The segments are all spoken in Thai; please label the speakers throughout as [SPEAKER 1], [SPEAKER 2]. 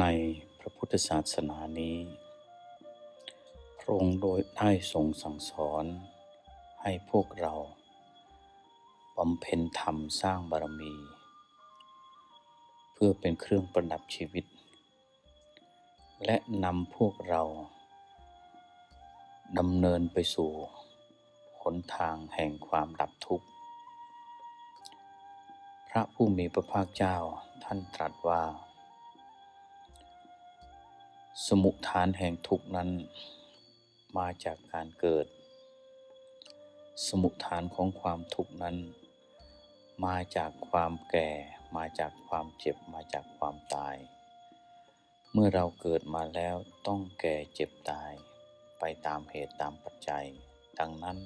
[SPEAKER 1] ในพระพุทธศาสนานี้ พระองค์โดยได้ทรงสั่งสอนให้พวกเราบำเพ็ญธรรมสร้างบารมี เพื่อเป็นเครื่องประดับชีวิต และนำพวกเราดำเนินไปสู่หนทางแห่งความดับทุกข์ พระผู้มีพระภาคเจ้าท่านตรัสว่า สมุทฐานแห่งทุกนั้นมาจากการเกิด สมุทฐานของความทุกนั้น มาจากความแก่ มาจากความเจ็บ มาจากความตาย เมื่อเราเกิดมาแล้วต้องแก่เจ็บตาย ไปตามเหตุตามปัจจัย ดังนั้น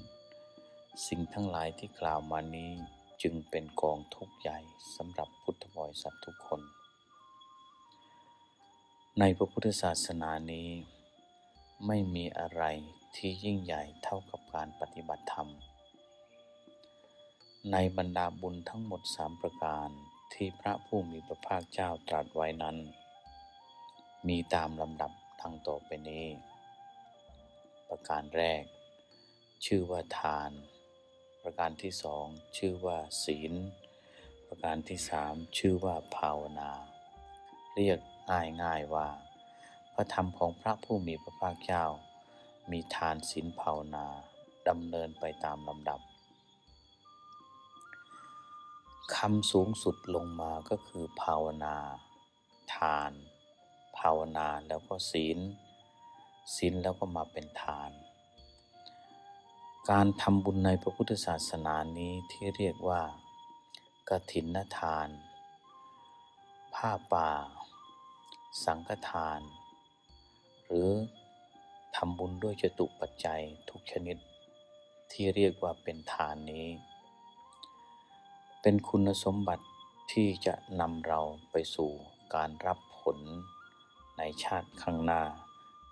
[SPEAKER 1] สิ่งทั้งหลายที่กล่าวมานี้จึงเป็นกองทุกข์ใหญ่สำหรับพุทธบริษัททุกคน ในพระพุทธศาสนานี้ ไม่มีอะไรที่ยิ่งใหญ่เท่ากับการปฏิบัติธรรม ในบรรดาบุญทั้งหมดสามประการที่พระผู้มีพระภาคเจ้าตรัสไว้นั้น มีตามลำดับดังต่อไปนี้ ประการแรก ชื่อว่าทาน ประการที่สองชื่อว่าศีล ประการที่สามชื่อว่าภาวนา เรียก ง่ายๆว่า พระธรรมของพระผู้มีพระภาคเจ้า มีทานศีลภาวนาดำเนินไปตามลำดับคำสูงสุดลงมาก็คือภาวนา ทาน ภาวนาแล้วก็ศีล ศีลแล้วก็มาเป็นทาน การทำบุญในพระพุทธศาสนานี้ที่เรียกว่ากฐินทาน ผ้าป่า สังฆทาน หรือทำบุญด้วยจตุปัจจัยทุกชนิด ที่เรียกว่าเป็นทานนี้ เป็นคุณสมบัติที่จะนำเราไปสู่การรับผลในชาติข้างหน้า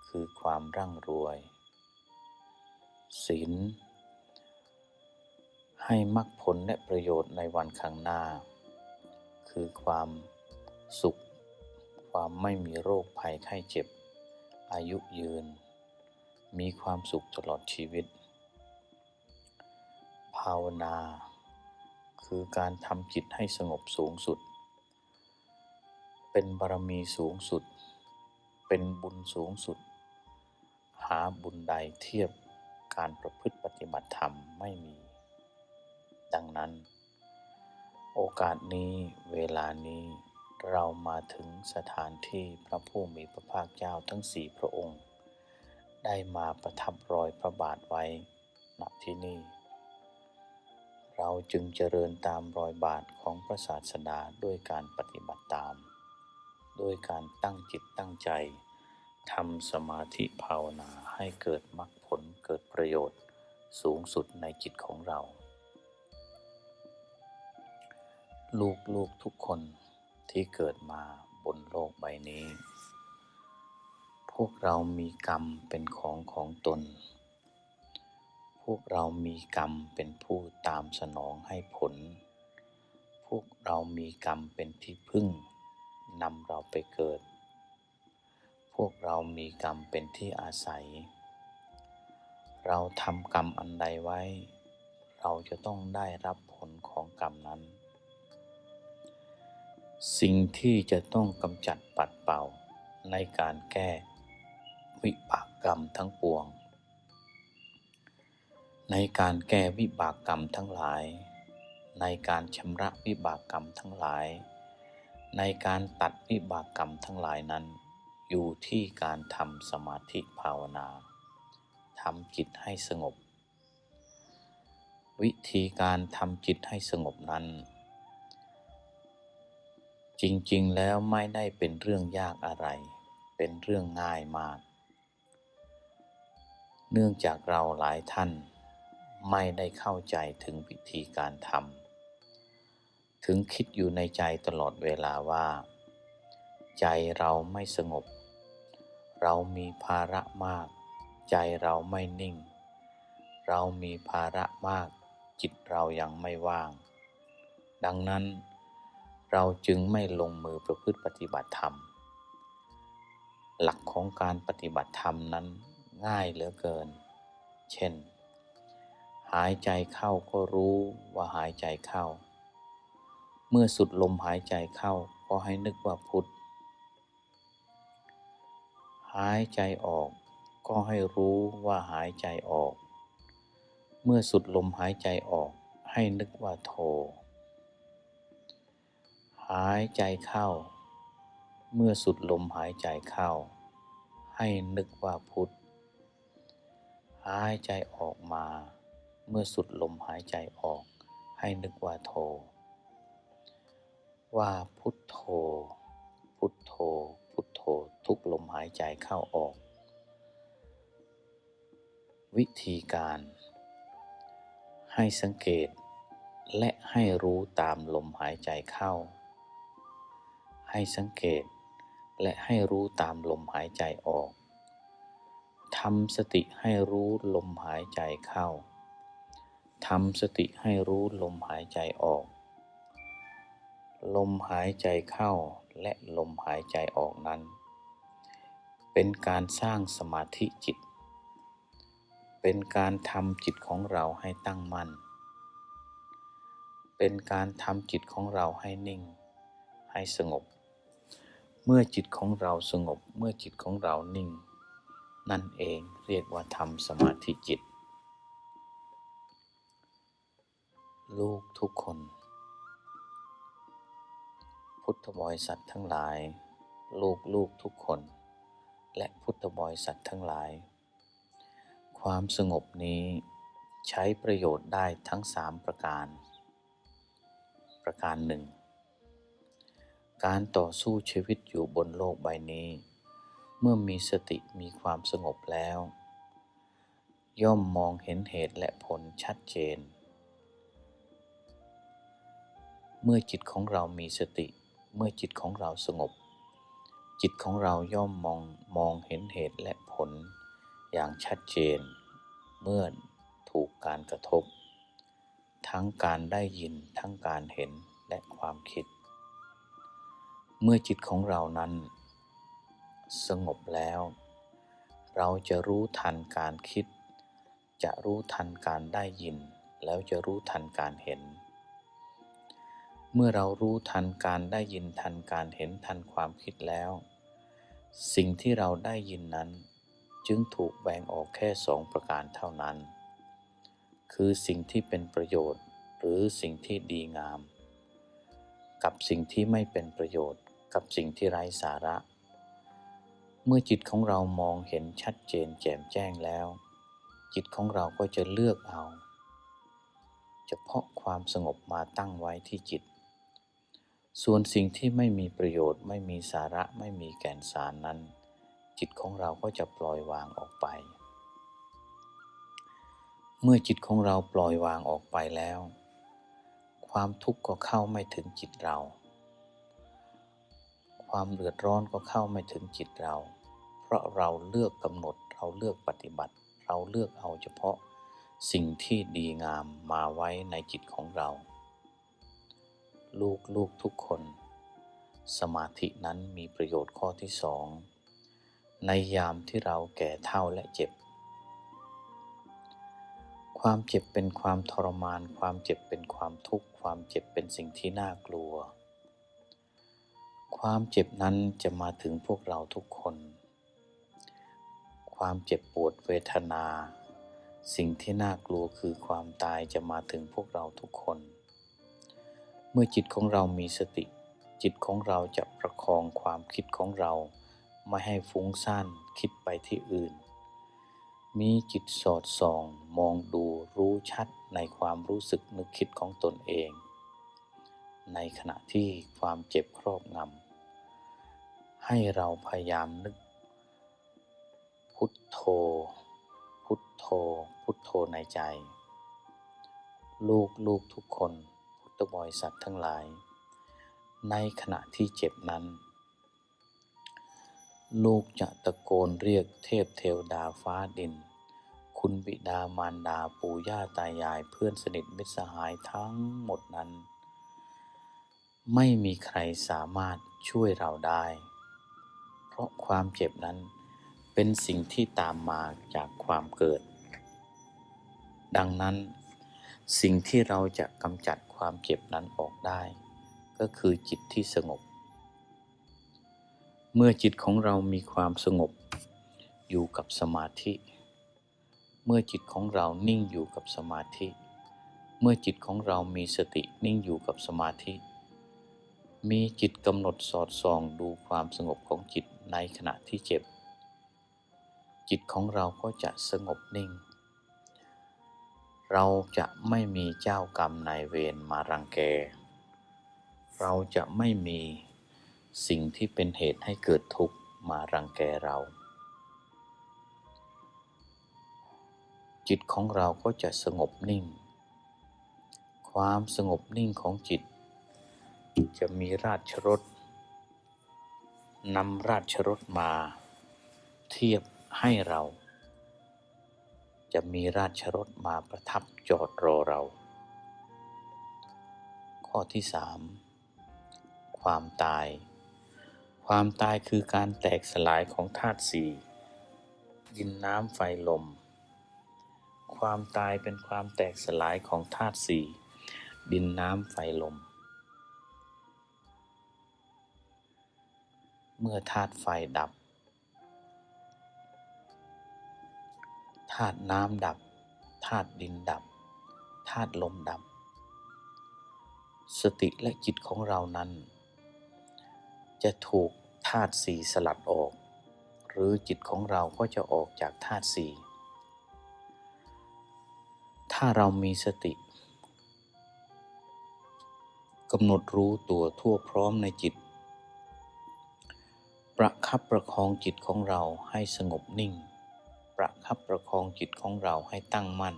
[SPEAKER 1] คือความร่ำรวย ศีลให้มรรคผลและประโยชน์ในวันข้างหน้า คือความสุข ความไม่มีโรคภัยไข้เจ็บ อายุยืน มีความสุขตลอดชีวิต ภาวนา คือการทำจิตให้สงบสูงสุด เป็นบารมีสูงสุด เป็นบุญสูงสุด หาบุญใดเทียบการประพฤติปฏิบัติธรรมไม่มี ดังนั้น โอกาสนี้เวลานี้ เรามาถึงสถานที่พระผู้มีพระภาคเจ้าทั้งสี่พระองค์ ได้มาประทับรอยพระบาทไว้ณที่นี่ เราจึงเจริญตามรอยบาทของพระศาสดาด้วยการปฏิบัติตาม ด้วยการตั้งจิตตั้งใจทำสมาธิภาวนาให้เกิดมรรคผลเกิดประโยชน์สูงสุดในจิตของเรา ลูกๆทุกคน ที่เกิดมาบนโลกใบนี้ พวกเรามีกรรมเป็นของของตน พวกเรามีกรรมเป็นผู้ตามสนองให้ผล พวกเรามีกรรมเป็นที่พึ่งนำเราไปเกิด พวกเรามีกรรมเป็นที่อาศัย เราทำกรรมอันใดไว้ เราจะต้องได้รับผลของกรรมนั้น สิ่งที่จะต้องกำจัดปัดเป่าในการแก้ วิบากกรรมทั้งปวง ในการแก้วิบากกรรมทั้งหลาย ในการชำระวิบากกรรมทั้งหลาย ในการตัดวิบากกรรมทั้งหลายนั้น อยู่ที่การทำสมาธิภาวนาทำจิตให้สงบ วิธีการทำจิตให้สงบนั้น จริงๆ แล้วไม่ได้เป็นเรื่องยากอะไร เป็นเรื่องง่ายมาก เนื่องจากเราหลายท่าน ไม่ได้เข้าใจถึงวิธีการทำ ถึงคิดอยู่ในใจตลอดเวลาว่า ใจเราไม่สงบ เรามีภาระมาก ใจเราไม่นิ่ง เรามีภาระมาก จิตเรายังไม่ว่าง ดังนั้น เราจึงไม่ลงมือประพฤติปฏิบัติธรรม หลักของการปฏิบัติธรรมนั้นง่ายเหลือเกิน เช่น หายใจเข้าก็รู้ว่าหายใจเข้า เมื่อสุดลมหายใจเข้าก็ให้นึกว่าพุทธหายใจออกก็ให้รู้ว่าหายใจออก เมื่อสุดลมหายใจออกให้นึกว่าโท หายใจเข้า เมื่อสุดลมหายใจเข้า ให้นึกว่าพุทธหายใจออกมา เมื่อสุดลมหายใจออก ให้นึกว่าโท ว่าพุทโธ พุทโธ พุทโธทุกลมหายใจเข้าออก วิธีการ ให้สังเกตและให้รู้ตามลมหายใจเข้า ให้สังเกต และให้รู้ตามลมหายใจออกทำสติให้รู้ลมหายใจเข้าทำสติให้รู้ลมหายใจออก ลมหายใจเข้าและลมหายใจออกนั้น เป็นการสร้างสมาธิจิต เป็นการทำจิตของเราให้ตั้งมั่น เป็นการทำจิตของเราให้นิ่ง ให้สงบ มื่อจิตของเราสงบเมื่อจิตของเรานิ่ง นั่นเองเรียกว่าทำสมาธิจิต ลูกทุกคน พุทธบริษัททั้งหลาย ลูกลูกทุกคน และพุทธบริษัททั้งหลาย ความสงบนี้ใช้ประโยชน์ได้ทั้งสามประการ ประการหนึ่ง การต่อสู้ชีวิตอยู่บนโลกใบนี้ เมื่อมีสติมีความสงบแล้ว ย่อมมองเห็นเหตุและผลชัดเจน เมื่อจิตของเรามีสติ เมื่อจิตของเราสงบ จิตของเราย่อมมองมองเห็นเหตุและผล อย่างชัดเจน เมื่อถูกการกระทบ ทั้งการได้ยินทั้งการเห็นและความคิด เมื่อจิตของเรานั้น สงบแล้ว เราจะรู้ทันการคิด จะรู้ทันการได้ยิน แล้วจะรู้ทันการเห็น เมื่อเรารู้ทันการได้ยินทันการเห็นทันความคิดแล้ว สิ่งที่เราได้ยินนั้น จึงถูกแบ่งออกแค่สองประการเท่านั้น คือสิ่งที่เป็นประโยชน์หรือสิ่งที่ดีงาม กับสิ่งที่ไม่เป็นประโยชน์ กับสิ่งที่ไร้สาระ เมื่อจิตของเรามองเห็นชัดเจนแจ่มแจ้งแล้ว จิตของเราก็จะเลือกเอา เฉพาะความสงบมาตั้งไว้ที่จิต ส่วนสิ่งที่ไม่มีประโยชน์ไม่มีสาระไม่มีแก่นสารนั้น จิตของเราก็จะปล่อยวางออกไป เมื่อจิตของเราปล่อยวางออกไปแล้ว ความทุกข์ก็เข้าไม่ถึงจิตเรา ความเดือดร้อนก็เข้าไม่ถึงจิตเรา เพราะเราเลือกกำหนดเราเลือกปฏิบัติ เราเลือกเอาเฉพาะสิ่งที่ดีงามมาไว้ในจิตของเรา ลูกลูกทุกคน สมาธินั้นมีประโยชน์ข้อที่สองในยามที่เราแก่เฒ่าและเจ็บ ความเจ็บเป็นความทรมาน ความเจ็บเป็นความทุกข์ ความเจ็บเป็นสิ่งที่น่ากลัว ความเจ็บนั้นจะมาถึงพวกเราทุกคน ความเจ็บปวดเวทนา สิ่งที่น่ากลัวคือความตายจะมาถึงพวกเราทุกคน เมื่อจิตของเรามีสติ จิตของเราจะประคองความคิดของเราไม่ให้ฟุ้งซ่านคิดไปที่อื่น มีจิตสอดส่อง มองดูรู้ชัดในความรู้สึกนึกคิดของตนเอง ในขณะที่ความเจ็บครอบงำ ให้เราพยายามนึก พุทโธ พุทโธ พุทโธในใจ ลูกลูกทุกคน พุทธบริษัททั้งหลาย ในขณะที่เจ็บนั้น ลูกจะตะโกนเรียกเทพเทวดาฟ้าดิน คุณบิดามารดาปู่ย่าตายายเพื่อนสนิทมิตรสหายทั้งหมดนั้น ไม่มีใครสามารถช่วยเราได้ ราะความเจ็บนั้น เป็นสิ่งที่ตามมาจากความเกิด ดังนั้น สิ่งที่เราจะกำจัดความเจ็บนั้นออกได้ ก็คือจิตที่สงบ เมื่อจิตของเรามีความสงบ อยู่กับสมาธิ เมื่อจิตของเรานิ่งอยู่กับสมาธิ เมื่อจิตของเรามีสตินิ่งอยู่กับสมาธิมีจิตกำหนดสอดส่องดูความสงบของจิต ในขณะที่เจ็บ จิตของเราก็จะสงบนิ่ง เราจะไม่มีเจ้ากรรมนายเวรมารังแก เราจะไม่มีสิ่งที่เป็นเหตุให้เกิดทุกข์มารังแกเรา จิตของเราก็จะสงบนิ่ง ความสงบนิ่งของจิต จะมีราชรถ นำราชรถมา เทียบให้เรา จะมีราชรถมาประทับจอดรอเรา ข้อที่สามความตาย ความตายคือการแตกสลายของธาตุสี่ดินน้ำไฟลม ความตายเป็นความแตกสลายของธาตุสี่ดินน้ำไฟลม เมื่อธาตุไฟดับธาตุน้ำดับธาตุดินดับธาตุลมดับ สติและจิตของเรานั้น จะถูกธาตุสี่สลัดออก หรือจิตของเราก็จะออกจากธาตุสี่ถ้าเรามีสติกำหนดรู้ตัวทั่วพร้อมในจิต ประคับประคองจิตของเราให้สงบนิ่ง ประคับประคองจิตของเราให้ตั้งมั่น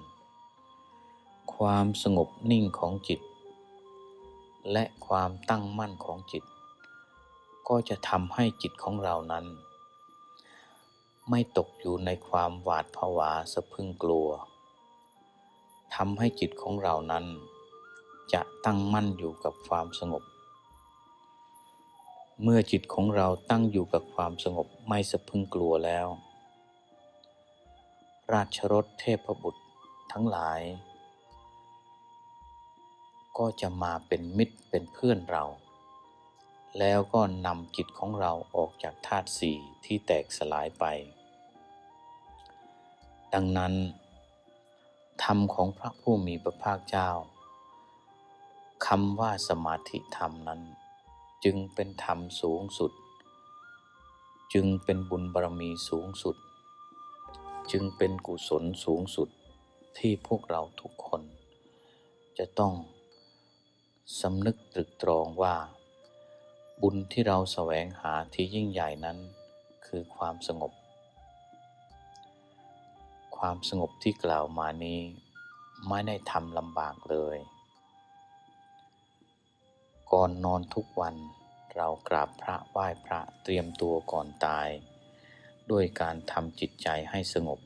[SPEAKER 1] ความสงบนิ่งของจิต และความตั้งมั่นของจิต ก็จะทำให้จิตของเรานั้น ไม่ตกอยู่ในความหวาดผวาสะพึงกลัวทำให้จิตของเรานั้น จะตั้งมั่นอยู่กับความสงบ เมื่อจิตของเราตั้งอยู่กับความสงบไม่สะพึงกลัวแล้ว ราชรถเทพบุตรทั้งหลาย ก็จะมาเป็นมิตรเป็นเพื่อนเรา แล้วก็นำจิตของเราออกจากธาตุสี่ที่แตกสลายไป ดังนั้น ธรรมของพระผู้มีพระภาคเจ้าคำว่าสมาธิธรรมนั้น จึงเป็นธรรมสูงสุด จึงเป็นบุญบารมีสูงสุด จึงเป็นกุศลสูงสุดที่พวกเราทุกคน จะต้องสำนึกตรึกตรองว่า บุญที่เราแสวงหาที่ยิ่งใหญ่นั้น คือความสงบ ความสงบที่กล่าวมานี้ ไม่ได้ทำลำบากเลย ก่อนนอนทุกวัน เรากราบพระไหว้พระเตรียมตัวก่อนตาย ด้วยการทำจิตใจให้สงบ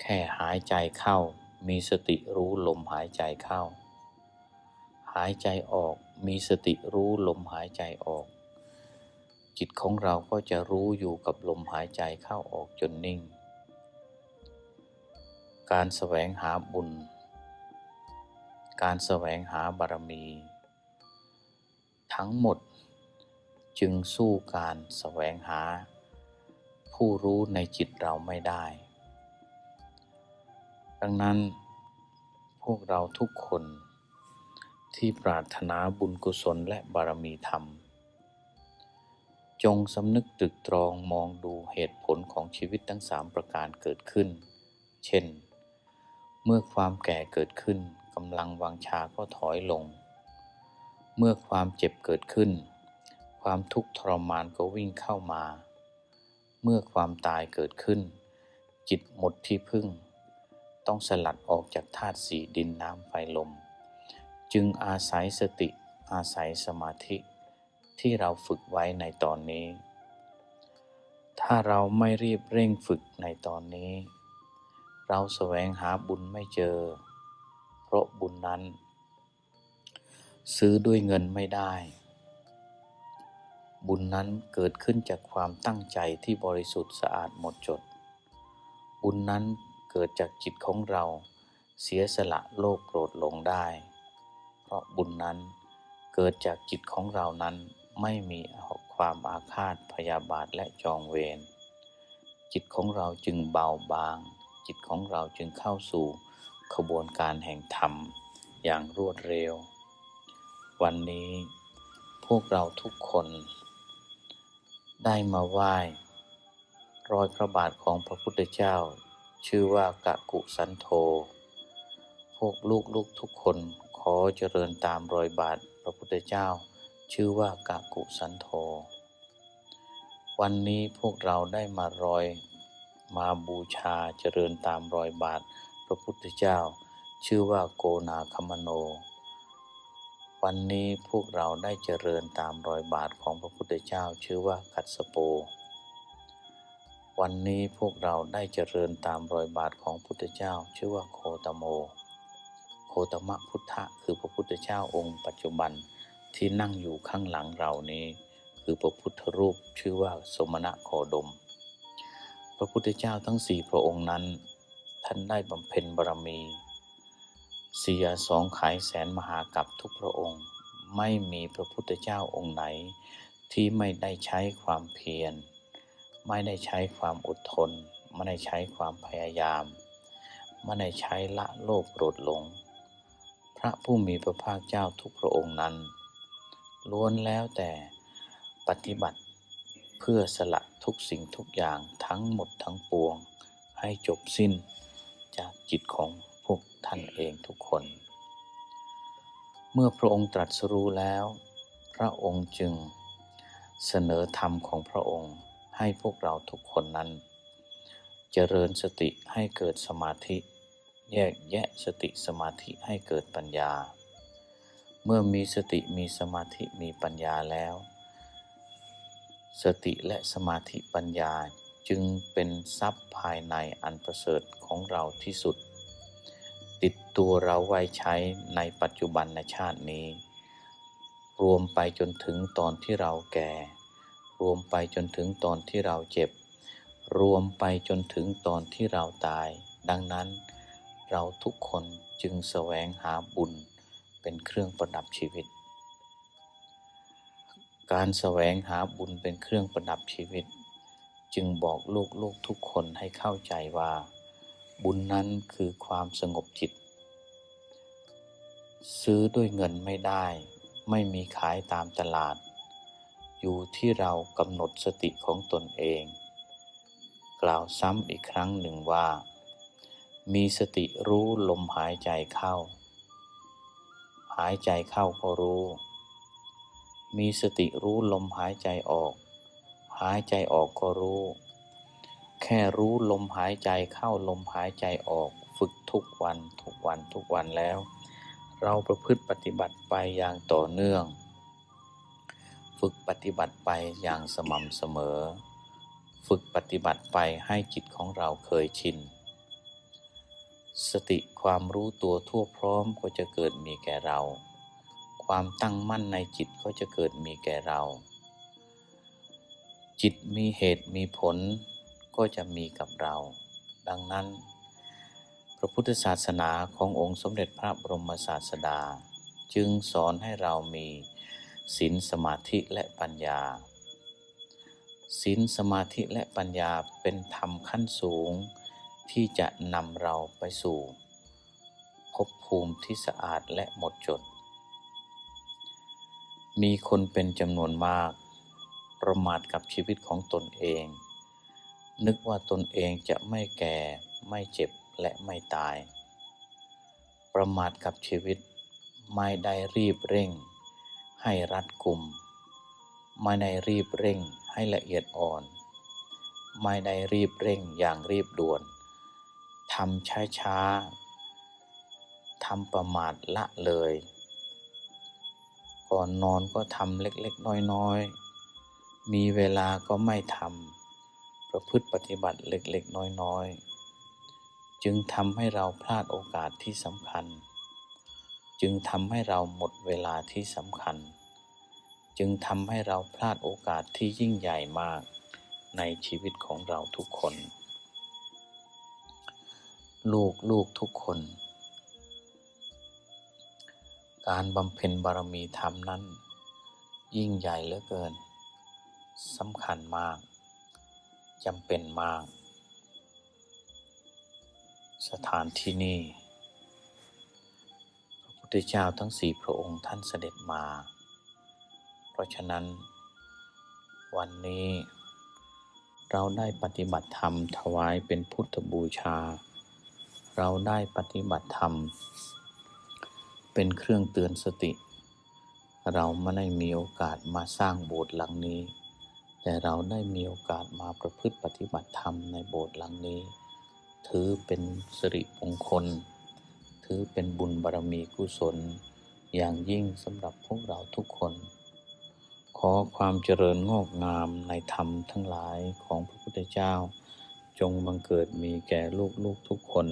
[SPEAKER 1] แค่หายใจเข้ามีสติรู้ลมหายใจเข้า หายใจออกมีสติรู้ลมหายใจออก จิตของเราก็จะรู้อยู่กับลมหายใจเข้าออกจนนิ่ง การแสวงหาบุญ การแสวงหาบารมี ทั้งหมด จึงสู้การแสวงหา ผู้รู้ในจิตเราไม่ได้ ดังนั้นพวกเราทุกคนที่ปรารถนาบุญกุศลและบารมีธรรม จงสำนึกตรึกตรองมองดูเหตุผลของชีวิตทั้งสามประการเกิดขึ้น เช่น เมื่อความแก่เกิดขึ้นกำลังวังชาก็ถอยลง เมื่อความเจ็บเกิดขึ้น ความทุกข์ทรมานก็วิ่งเข้ามา เมื่อความตายเกิดขึ้น จิตหมดที่พึ่ง ต้องสลัดออกจากธาตุสีดินน้ำไฟลม จึงอาศัยสติอาศัยสมาธิ ที่เราฝึกไว้ในตอนนี้ ถ้าเราไม่รีบเร่งฝึกในตอนนี้ เราแสวงหาบุญไม่เจอ เพราะบุญนั้น ซื้อด้วยเงินไม่ได้ บุญนั้นเกิดขึ้นจากความตั้งใจที่บริสุทธิ์สะอาดหมดจด บุญนั้นเกิดจากจิตของเราเสียสละโลกโกรธหลงได้ เพราะบุญนั้นเกิดจากจิตของเรานั้นไม่มีความอาฆาตพยาบาทและจองเวร จิตของเราจึงเบาบาง จิตของเราจึงเข้าสู่ขบวนการแห่งธรรมอย่างรวดเร็ว วันนี้พวกเราทุกคน ได้มาไหว้รอยพระบาทของพระพุทธเจ้า ชื่อว่ากะกุสันโธ พวกลูกลูกทุกคนขอเจริญตามรอยบาทพระพุทธเจ้า ชื่อว่ากะกุสันโธ วันนี้พวกเราได้มารอยมาบูชาเจริญตามรอยบาทพระพุทธเจ้า ชื่อว่าโกนาคมโน วันนี้พวกเราได้เจริญตามรอยบาทของพระพุทธเจ้าชื่อว่ากัสสโป วันนี้พวกเราได้เจริญตามรอยบาทของพุทธเจ้าชื่อว่าโคตโม โคตมะพุทธะคือพระพุทธเจ้าองค์ปัจจุบันที่นั่งอยู่ข้างหลังเรานี้ คือพระพุทธรูปชื่อว่าสมณะโคดม พระพุทธเจ้าทั้งสี่พระองค์นั้น ท่านได้บำเพ็ญบารมี เสียสองขายแสนมหากับทุกพระองค์ ไม่มีพระพุทธเจ้าองค์ไหน ที่ไม่ได้ใช้ความเพียร ไม่ได้ใช้ความอดทน ไม่ได้ใช้ความพยายาม ไม่ได้ใช้ละโลกโกรธหลง พระผู้มีพระภาคเจ้าทุกพระองค์นั้น ล้วนแล้วแต่ปฏิบัติเพื่อสละทุกสิ่งทุกอย่างทั้งหมดทั้งปวง ให้จบสิ้นจากจิตของ วกท่านเองทุกคน เมื่อพระองค์ตรัสรู้แล้ว พระองค์จึงเสนอธรรมของพระองค์ให้พวกเราทุกคนนั้น เจริญสติให้เกิดสมาธิ แยกแยะสติสมาธิให้เกิดปัญญา เมื่อมีสติมีสมาธิมีปัญญาแล้ว สติและสมาธิปัญญาจึงเป็นทรัพย์ภายในอันประเสริฐของเราที่สุด ตัวเราไว้ใช้ในปัจจุบันในชาตินี้ รวมไปจนถึงตอนที่เราแก่ รวมไปจนถึงตอนที่เราเจ็บ รวมไปจนถึงตอนที่เราตาย ดังนั้น เราทุกคนจึงแสวงหาบุญเป็นเครื่องประดับชีวิต การแสวงหาบุญเป็นเครื่องประดับชีวิต จึงบอกลูกๆทุกคนให้เข้าใจว่าบุญนั้นคือความสงบจิต ซื้อด้วยเงินไม่ได้ ไม่มีขายตามตลาด อยู่ที่เรากำหนดสติของตนเอง กล่าวซ้ำอีกครั้งหนึ่งว่า มีสติรู้ลมหายใจเข้า หายใจเข้าก็รู้ มีสติรู้ลมหายใจออก หายใจออกก็รู้ แค่รู้ลมหายใจเข้าลมหายใจออก ฝึกทุกวันทุกวันทุกวันแล้ว เราประพฤติปฏิบัติไปอย่างต่อเนื่อง ฝึกปฏิบัติไปอย่างสม่ำเสมอ ฝึกปฏิบัติไปให้จิตของเราเคยชิน สติความรู้ตัวทั่วพร้อมก็จะเกิดมีแก่เรา ความตั้งมั่นในจิตก็จะเกิดมีแก่เรา จิตมีเหตุมีผลก็จะมีกับเรา ดังนั้น พระพุทธศาสนาขององค์สมเด็จพระบรมศาสดา จึงสอนให้เรามีศีลสมาธิและปัญญาศีลสมาธิและปัญญาเป็นธรรมขั้นสูง ที่จะนำเราไปสู่ภพภูมิที่สะอาดและหมดจด มีคนเป็นจำนวนมาก ประมาทกับชีวิตของตนเอง นึกว่าตนเองจะไม่แก่ไม่เจ็บ และไม่ตาย ประมาทกับชีวิตไม่ได้รีบเร่ง ให้รัดกุม ไม่ได้รีบเร่งให้ละเอียดอ่อน ไม่ได้รีบเร่งอย่างรีบด่วนทำช้าช้าทำประมาทละเลย ก่อนนอนก็ทำเล็กๆ น้อยๆ มีเวลาก็ไม่ทำประพฤติปฏิบัติเล็กๆ น้อยๆ จึงทำให้เราพลาดโอกาสที่สำคัญ จึงทำให้เราหมดเวลาที่สำคัญ จึงทำให้เราพลาดโอกาสที่ยิ่งใหญ่มากในชีวิตของเราทุกคน ลูกลูกทุกคน การบำเพ็ญบารมีธรรมนั้น ยิ่งใหญ่เหลือเกินสำคัญมากจำเป็นมาก สถานที่นี้พระพุทธเจ้าทั้งสี่พระองค์ท่านเสด็จมา เพราะฉะนั้น วันนี้ เราได้ปฏิบัติธรรมถวายเป็นพุทธบูชา เราได้ปฏิบัติธรรม เป็นเครื่องเตือนสติ เราไม่ได้มีโอกาสมาสร้างโบสถ์หลังนี้ แต่เราได้มีโอกาสมาประพฤติปฏิบัติธรรมในโบสถ์หลังนี้ ถือเป็นสิริมงคล ถือเป็นบุญบารมีกุศล อย่างยิ่งสำหรับพวกเราทุกคน ขอความเจริญงอกงามในธรรมทั้งหลายของพระพุทธเจ้า จงบังเกิดมีแก่ลูกๆทุกคน